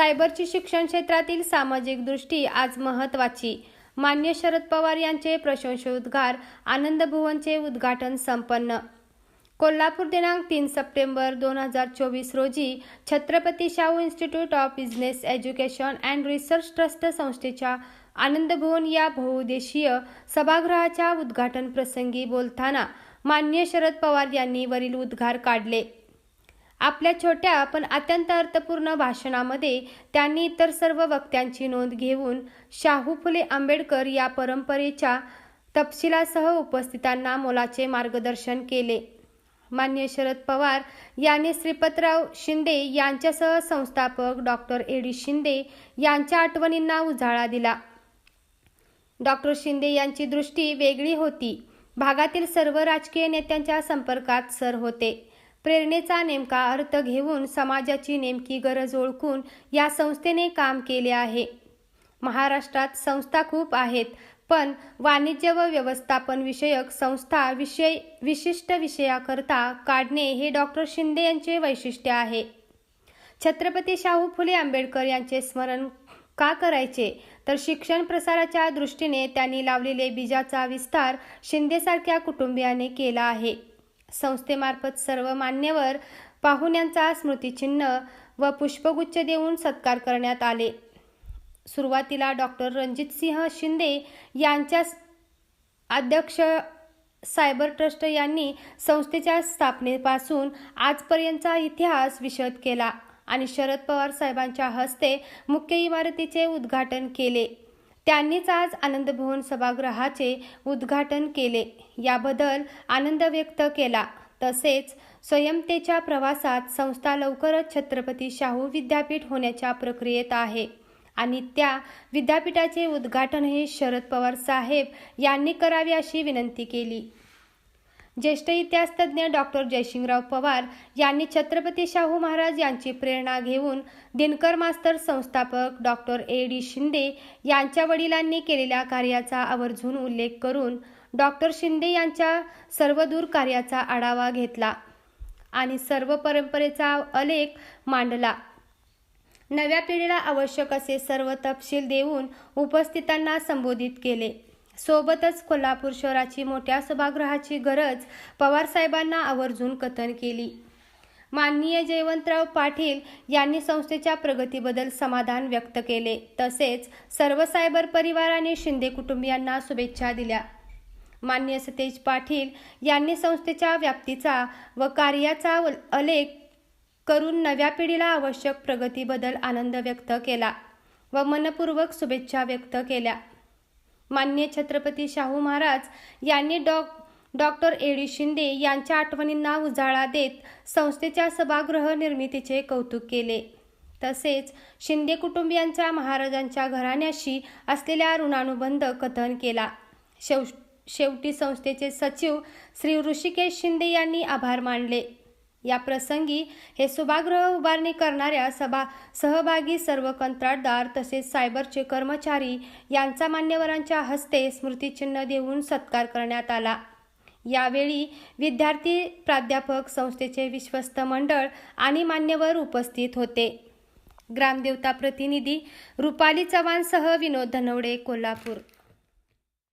सायबरची शिक्षण क्षेत्रातील सामाजिक दृष्टी आज महत्वाची मान्य शरद पवार यांचे प्रशंसोद्गार आनंद भुवनचे उद्घाटन संपन्न. कोल्हापूर दिनांक तीन सप्टेंबर दोन हजार चोवीस रोजी Chhatrapati Shahu institute of business education and research trust संस्थेच्या आनंद भुवन या बहुउद्देशीय सभागृहाच्या उद्घाटन प्रसंगी बोलताना मान्य शरद पवार यांनी वरील उद्गार काढले. आपल्या छोट्या पण अत्यंत अर्थपूर्ण भाषणामध्ये त्यांनी इतर सर्व वक्त्यांची नोंद घेऊन शाहू फुले आंबेडकर या परंपरेच्या तपशिलासह उपस्थितांना मोलाचे मार्गदर्शन केले. मान्य शरद पवार यांनी श्रीपतराव शिंदे यांच्यासह संस्थापक डॉक्टर एडी शिंदे यांच्या आठवणींना उजाळा दिला. डॉक्टर शिंदे यांची दृष्टी वेगळी होती. भागातील सर्व राजकीय नेत्यांच्या संपर्कात सर होते. प्रेरणेचा नेमका अर्थ घेऊन समाजाची नेमकी गरज ओळखून या संस्थेने काम केले आहे. महाराष्ट्रात संस्था खूप आहेत पण वाणिज्य व व्यवस्थापन विषयक संस्था विषय विशिष्ट विषयाकरता काढणे हे डॉक्टर शिंदे यांचे वैशिष्ट्य आहे. छत्रपती शाहू फुले आंबेडकर यांचे स्मरण का करायचे? तर शिक्षण प्रसाराच्या दृष्टीने त्यांनी लावलेले बीजाचा विस्तार शिंदेसारख्या कुटुंबियाने केला आहे. संस्थेमार्फत सर्व मान्यवर पाहुण्यांचा स्मृतिचिन्ह व पुष्पगुच्छ देऊन सत्कार करण्यात आले. सुरुवातीला डॉक्टर रणजितसिंह शिंदे यांच्या अध्यक्ष सायबर ट्रस्ट यांनी संस्थेच्या स्थापनेपासून आजपर्यंतचा इतिहास विशद केला आणि शरद पवार साहेबांच्या हस्ते मुख्य इमारतीचे उद्घाटन केले. त्यांनीच आज आनंद भवन सभागृहाचे उद्घाटन केले. याबद्दल आनंद व्यक्त केला. तसेच स्वयंतेच्या प्रवासात संस्था लवकरच छत्रपती शाहू विद्यापीठ होण्याच्या प्रक्रियेत आहे. आणि त्या विद्यापीठाचे उद्घाटनही शरद पवार साहेब यांनी करावे अशी विनंती केली. ज्येष्ठ इतिहासतज्ज्ञ डॉक्टर जयसिंगराव पवार यांनी छत्रपती शाहू महाराज यांची प्रेरणा घेऊन दिनकर मास्तर संस्थापक डॉक्टर ए डी शिंदे यांच्या वडिलांनी केलेल्या कार्याचा आवर्जून उल्लेख करून डॉक्टर शिंदे यांच्या सर्वदूर कार्याचा आढावा घेतला आणि सर्व परंपरेचा अलेख मांडला. नव्या पिढीला आवश्यक असे सर्व तपशील देऊन उपस्थितांना संबोधित केले. सोबतच कोल्हापूर शहराची मोठ्या सभागृहाची गरज पवार साहेबांना आवर्जून कथन केली. माननीय जयवंतराव पाटील यांनी संस्थेच्या प्रगतीबद्दल समाधान व्यक्त केले. तसेच सर्व सायबर परिवार आणि शिंदे कुटुंबियांना शुभेच्छा दिल्या. मान्य सतेज पाटील यांनी संस्थेच्या व्याप्तीचा व कार्याचा अलेख करून नव्या पिढीला आवश्यक प्रगतीबद्दल आनंद व्यक्त केला व मनपूर्वक शुभेच्छा व्यक्त केल्या. मान्य छत्रपती शाहू महाराज यांनी डॉ डॉक्टर एडी शिंदे यांच्या आठवणींना उजाळा देत संस्थेच्या सभागृह निर्मितीचे कौतुक केले. तसेच शिंदे कुटुंबियांच्या महाराजांच्या घराण्याशी असलेल्या ऋणानुबंध कथन केला. शेव शेवटी संस्थेचे सचिव श्री ऋषिकेश शिंदे यांनी आभार मानले. या प्रसंगी हे सभागृह उभारणी करणाऱ्या सभा सहभागी सर्व कंत्राटदार तसेच सायबरचे कर्मचारी यांचा मान्यवरांच्या हस्ते स्मृतिचिन्ह देऊन सत्कार करण्यात आला. यावेळी विद्यार्थी प्राध्यापक संस्थेचे विश्वस्त मंडळ आणि मान्यवर उपस्थित होते. ग्रामदेवता प्रतिनिधी रुपाली चव्हाणसह विनोद धनवडे कोल्हापूर.